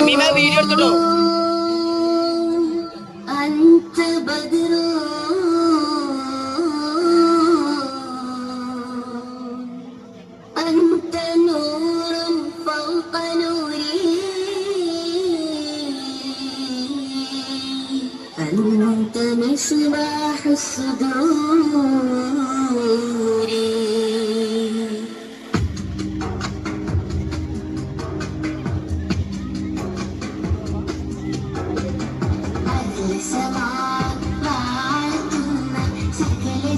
മീമ video എടുത്തിട്ടോ أنت بدر أنت نور فوق نوري أنت مصباح الصدور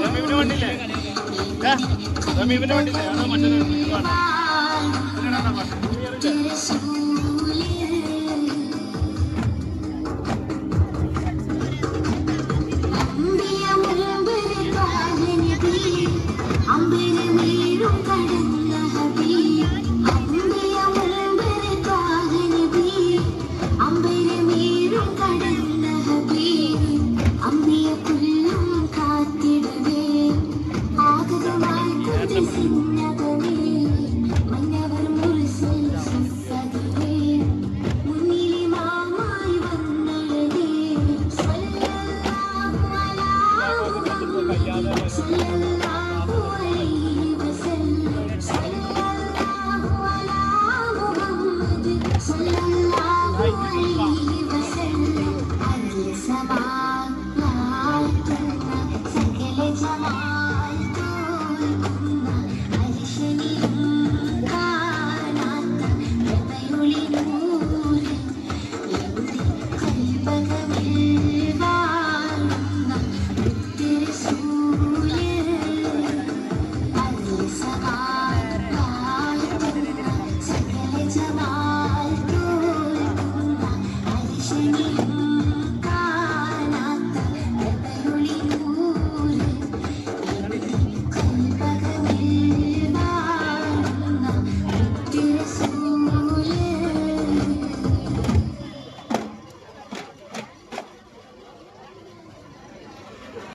റമീമിന്റെ വണ്ടിയില്ലേ? റമീമിന്റെ വണ്ടിയില്ലേ? അതോ മറ്റൊരു Thank you.